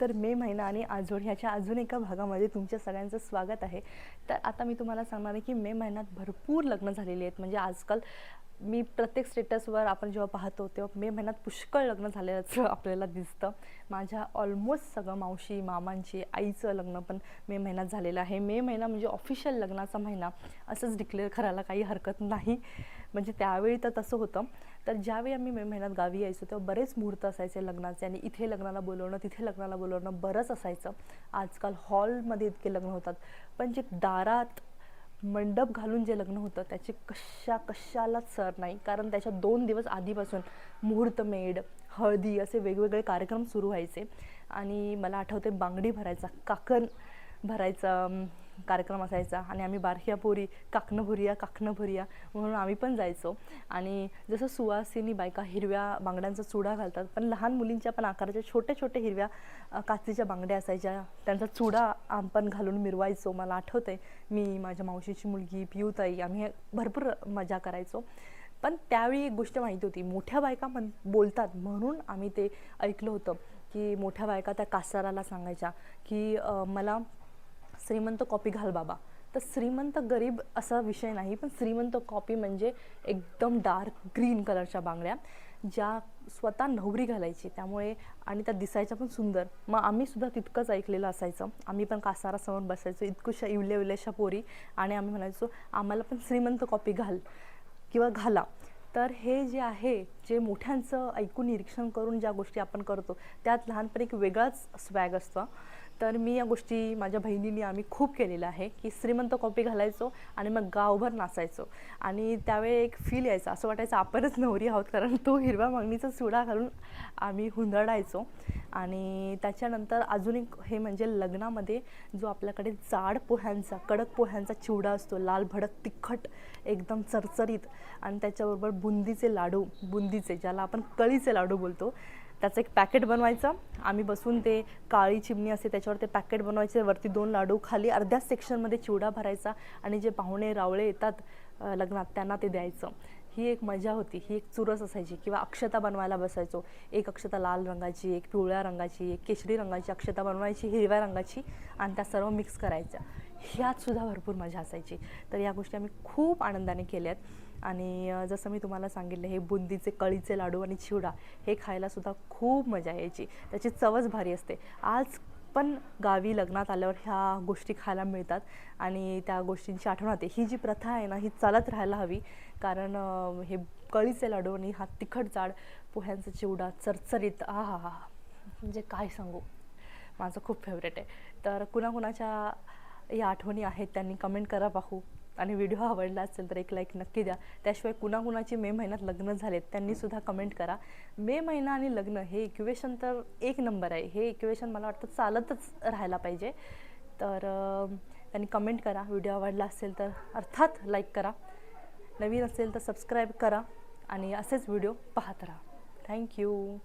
तर मे महिना आणि आजोड ह्याच्या अजून एका भागामध्ये तुमच्या सगळ्यांचं स्वागत आहे. तर आता मी तुम्हाला सांगणार आहे की मे महिन्यात भरपूर लग्न झालेली आहेत. म्हणजे आजकाल मी प्रत्येक स्टेटसवर आपण जेव्हा पाहतो तेव्हा मे महिन्यात पुष्कळ लग्न झाल्याचं आपल्याला दिसतं. माझ्या ऑलमोस्ट सगळं मावशी मामांची आईचं लग्न पण मे महिन्यात झालेलं आहे. मे महिना म्हणजे ऑफिशियल लग्नाचा महिना. असंच डिक्लेअर करायला काही हरकत नाही. म्हणजे त्यावेळी तर तसं होतं. तर ज्यावेळी आम्ही मे महिन्यात गावी यायचो तेव्हा बरेच मुहूर्त असायचे लग्नाचे आणि इथे लग्नाला बोलवणं तिथे लग्नाला बोलवणं बरंच असायचं. आजकाल हॉलमध्ये इतके लग्न होतात. पण जे दारात मंडप घालून जे लग्न होतं त्याची कशा कशालाच सर नाही. कारण त्याच्या दोन दिवस आधीपासून मुहूर्तमेढ हळदी असे वेगवेगळे कार्यक्रम सुरू व्हायचे. आणि मला आठवते बांगडी भरायचा काकण भरायचा कार्यक्रम असायचा आणि आम्ही बारखिया पोरी काकणं भुरिया काकणं भुरिया म्हणून आम्ही पण जायचो. आणि जसं सुवासिनी बायका हिरव्या बांगड्यांचा चुडा घालतात पण लहान मुलींच्या पण आकाराच्या छोट्या छोट्या हिरव्या काचीच्या बांगड्या असायच्या. त्यांचा चुडा आपण घालून मिरवायचो. मला आठवतंय मी माझ्या मावशीची मुलगी पियूताई आम्ही हे भरपूर मजा करायचो. पण त्यावेळी एक गोष्ट माहिती होती मोठ्या बायका म्हण बोलतात म्हणून आम्ही ते ऐकलं होतं की मोठ्या बायका त्या कासाराला सांगायच्या की मला श्रीमंत कॉपी घाल बाबा. तर श्रीमंत गरीब असा विषय नाही पण श्रीमंत कॉपी म्हणजे एकदम डार्क ग्रीन कलरच्या बांगड्या ज्या स्वतः नवरी घालायची. त्यामुळे आणि त्या दिसायच्या पण सुंदर. मग आम्ही सुद्धा तितकंच ऐकलेलं असायचं. आम्ही पण कासारासमोर बसायचो इतकुशा इवल्या इवल्याशा पोरी आणि आम्ही म्हणायचो आम्हाला पण श्रीमंत कॉपी घाल किंवा घाला. तर हे जे आहे जे मोठ्यांचं ऐकून निरीक्षण करून ज्या गोष्टी आपण करतो त्यात लहानपणी एक वेगळाच स्वॅग असतं. तर मी या गोष्टी माझ्या बहिणींनी आम्ही खूप केलेलं आहे की श्रीमंत कॉपी घालायचो आणि मग गावभर नाचायचो. आणि त्यावेळी एक फील यायचं असं वाटायचं आपणच नवरी आहोत कारण तो हिरव्या मागणीचा चुडा घालून आम्ही हुंदडायचो. आणि त्याच्यानंतर अजून एक हे म्हणजे लग्नामध्ये जो आपल्याकडे जाड पोह्यांचा कडक पोह्यांचा चिवडा असतो लाल भडक तिखट एकदम चरचरीत. आणि त्याच्याबरोबर बुंदीचे लाडू बुंदीचे ज्याला आपण कळीचे लाडू बोलतो. त्याचं एक पॅकेट बनवायचं. आम्ही बसून ते काळी चिमणी असते त्याच्यावर ते पॅकेट बनवायचे. वरती दोन लाडू खाली अर्ध्याच सेक्शनमध्ये चिवडा भरायचा आणि जे पाहुणे रावळे येतात लग्नात त्यांना ते द्यायचं. ही एक मजा होती. ही एक चुरस असायची किंवा अक्षता बनवायला बसायचो. एक अक्षता लाल रंगाची एक पिवळ्या रंगाची एक केशरी रंगाची अक्षता बनवायची हिरव्या रंगाची आणि त्या सर्व मिक्स करायच्या. ह्यात सुद्धा भरपूर मजा असायची. तर या गोष्टी आम्ही खूप आनंदाने केल्यात. आणि जसं मी तुम्हाला सांगितलं हे बुंदीचे कळीचे लाडू आणि चिवडा हे खायलासुद्धा खूप मजा यायची. त्याची चवच भारी असते. आज पण गावी लग्नात आल्यावर ह्या गोष्टी खायला मिळतात. आणि त्या गोष्टींची आठवण होते ही जी प्रथा आहे ना ही चालत राहायला हवी. कारण हे कळीचे लाडू आणि हा तिखट जाड पोह्यांचा चिवडा चरचरीत आ हा हा म्हणजे काय सांगू? माझं खूप फेवरेट आहे. तर कुणाकुणाच्या या आठवणी आहेत त्यांनी कमेंट करा पाहू. आणि व्हिडिओ आवडला असेल तर एक लाईक नक्की द्या. त्याशिवाय कुणाकुणाची मे महिन्यात लग्न झालेत त्यांनी सुद्धा कमेंट करा. मे महिना आणि लग्न हे इक्वेशन तर एक नंबर आहे. हे इक्वेशन मला वाटतं चालतच राहायला पाहिजे. तर त्यांनी कमेंट करा. व्हिडिओ आवडला असेल तर अर्थात लाईक करा. नवीन असेल तर सबस्क्राईब करा. आणि असेच व्हिडिओ पाहत राहा. थँक्यू